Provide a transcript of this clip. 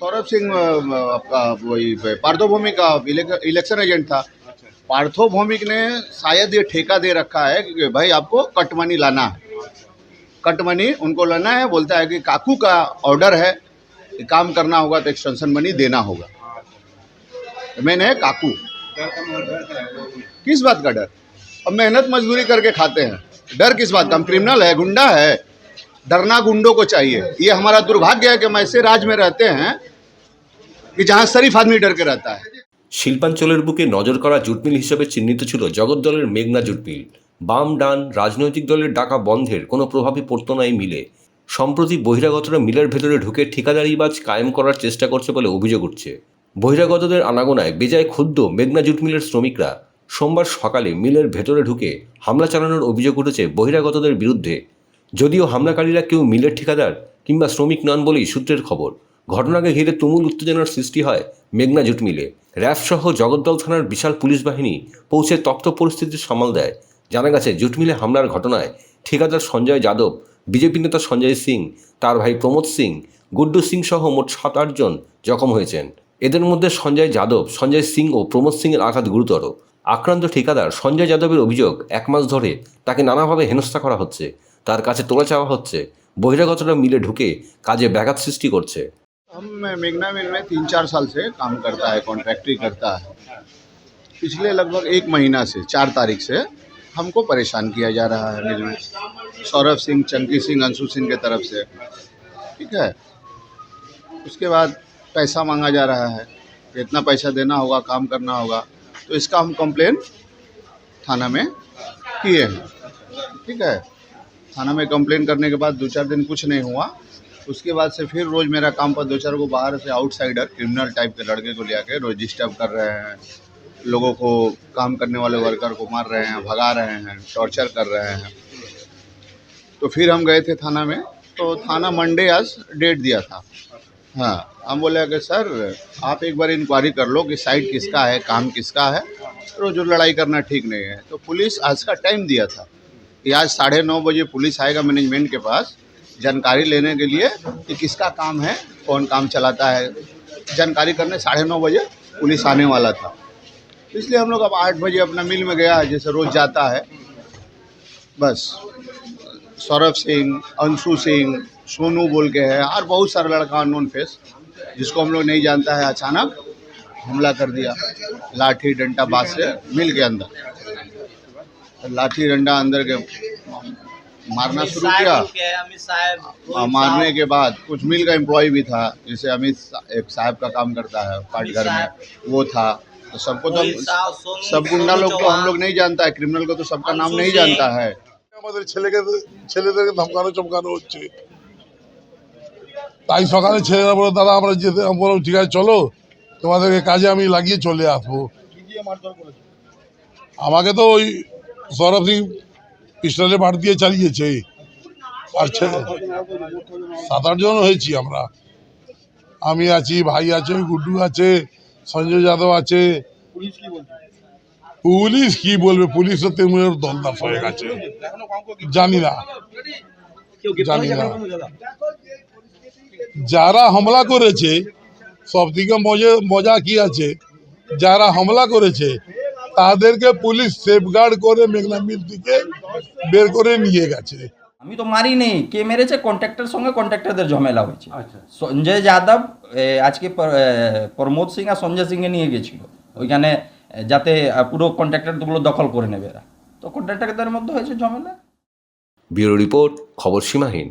सौरभ सिंह आपका वही पार्थोभौमिक का इलेक्शन एजेंट था। पार्थोभौमिक ने शायद ये ठेका दे रखा है कि भाई आपको कट मनी लाना है। कट मनी उनको लाना है, बोलता है कि काकू का ऑर्डर है कि काम करना होगा तो एक्सटेंशन मनी देना होगा। मैंने काकू, किस बात का डर? अब मेहनत मजदूरी करके खाते हैं। डर किस बात का? हम क्रिमिनल है, गुंडा है। डरना गुंडों को चाहिए ये हमारा दुर्भाग्य है कि हम ऐसे राज्य में रहते हैं कि जहाँ शरीफ आदमी डर के रहता है শিল্পাঞ্চলের বুকে নজর করা জুটমিল হিসেবে চিহ্নিত ছিল জগৎ দলের মেঘনা জুটমিল বাম ডান রাজনৈতিক দলের ডাকা বন্ধের কোনো প্রভাবই পড়তো না এই মিলে সম্প্রতি বহিরাগতরা মিলের ভেতরে ঢুকে ঠিকাদারিবাজ কায়েম করার চেষ্টা করছে বলে অভিযোগ উঠছে বহিরাগতদের আনাগোনায় বেজায় ক্ষুব্ধ মেঘনা জুটমিলের শ্রমিকরা সোমবার সকালে মিলের ভেতরে ঢুকে হামলা চালানোর অভিযোগ উঠেছে বহিরাগতদের বিরুদ্ধে যদিও হামলাকারীরা কেউ মিলের ঠিকাদার কিংবা শ্রমিক নন বলেই সূত্রের খবর, ঘটনাকে ঘিরে তুমুল উত্তেজনার সৃষ্টি হয় মেঘনা জুট মিলে র্যাবসহ জগদ্দল থানার বিশাল পুলিশ বাহিনী পৌঁছে তপ্ত পরিস্থিতির সামাল দেয়। জানা গেছে জুট মিলে হামলার ঘটনায় ঠিকাদার সঞ্জয় যাদব, বিজেপি নেতা সঞ্জয় সিং, তার ভাই প্রমোদ সিং, গুড্ডু সিং সহ মোট সাত আটজন জখম হয়েছেন। এদের মধ্যে সঞ্জয় যাদব, সঞ্জয় সিং ও প্রমোদ সিংয়ের আঘাত গুরুতর। আক্রান্ত ঠিকাদার সঞ্জয় যাদবের অভিযোগ এক মাস ধরে তাকে নানাভাবে হেনস্থা করা হচ্ছে। তার কাছে তোলা চাওয়া হচ্ছে বহিরাগতরা মিলে ঢুকে কাজে ব্যাঘাত সৃষ্টি করছে हम मेघना मिल में तीन चार साल से काम करता है कॉन्ट्रैक्टरी करता है पिछले लगभग एक महीना से चार तारीख से हमको परेशान किया जा रहा है मिल में सौरभ सिंह चंकी सिंह अंशु सिंह के तरफ से ठीक है उसके बाद पैसा मांगा जा रहा है कि इतना पैसा देना होगा काम करना होगा तो इसका हम कंप्लेन थाना में किए हैं ठीक है थाना में कंप्लेन करने के बाद दो चार दिन कुछ नहीं हुआ। उसके बाद से फिर रोज़ मेरा काम पर दो चार को बाहर से आउटसाइडर क्रिमिनल टाइप के लड़के को ले आके रोज डिस्टर्ब कर रहे हैं। लोगों को काम करने वाले वर्कर को मार रहे हैं, भगा रहे हैं टॉर्चर कर रहे हैं। तो फिर हम गए थे थाना में। तो थाना मंडे आज डेट दिया था। हाँ हम बोले कि सर, आप एक बार इंक्वायरी कर लो कि साइट किसका है, काम किसका है। रोज लड़ाई करना ठीक नहीं है। तो पुलिस आज का टाइम दिया था। कि आज साढ़े नौ बजे पुलिस आएगा मैनेजमेंट के पास जानकारी लेने के लिए कि किसका काम है, कौन काम चलाता है। जानकारी करने साढ़े नौ बजे पुलिस आने वाला था। इसलिए हम लोग अब आठ बजे अपना मिल में गया, जैसे रोज़ जाता है। बस, सौरभ सिंह, अंशु सिंह, सोनू बोल के है, और बहुत सारा लड़का अननोन फेस, जिसको हम लोग नहीं जानता है, अचानक हमला कर दिया। लाठी डंडा बात से मिल के अंदर। लाठी डंडा अंदर के मारना शुरू किया हाँ, मारने के बाद कुछ मिल का एम्प्लॉय भी था जैसे अमित सा- एक साहब का काम करता है पाटघर में वो था तो सबको तो हम- सब गुंडा लोग तो हम लोग नहीं जानता है क्रिमिनल को तो सबका नाम नहीं जानता है আমাদের ছেলেকে ছেলেদেরকে ধমকানো চমকানো হচ্ছে তাই সকালে ছেলেরা বলে দাদা আমরা যেতে আমি বললাম ঠিক আছে চলো তোমাদেরকে কাজে আমি লাগিয়ে চলে আসবো আমাকে তো ওই সৌরভ সিং পিস্টলে দিয়ে চালিয়েছে। আর সাত আট জন হয়েছি আমরা। আমি আছি, ভাই আছে, গুড্ডু আছে, সঞ্জয় যাদব আছে। পুলিশ কি বলবে? পুলিশ তো তৃণমূলের দলদাস হয়ে গেছে। জানি না। জানি না। যারা হামলা করেছে সব থেকে মজা মজা কি আছে? যারা হামলা করেছে তাদেরকে পুলিশ সেফগার্ড করে মেঘনা মিল থেকে বের করে নিয়ে গেছে। আমি তো মারিনি কে মেরেছে? কন্ট্রাক্টরের সঙ্গে কন্ট্রাক্টরদের ঝামেলা হয়েছে। সঞ্জয় যাদব আজকে প্রমোদ সিং আর সঞ্জয় সিংকে নিয়ে গেছিল। ওইখানে যাতে পুরো কন্ট্রাক্টরগুলো দখল করে নেবে এরা। তো কন্ট্রাক্টরদের মধ্যে হয়েছে ঝামেলা। ব্যুরো রিপোর্ট খবর সীমাহীন।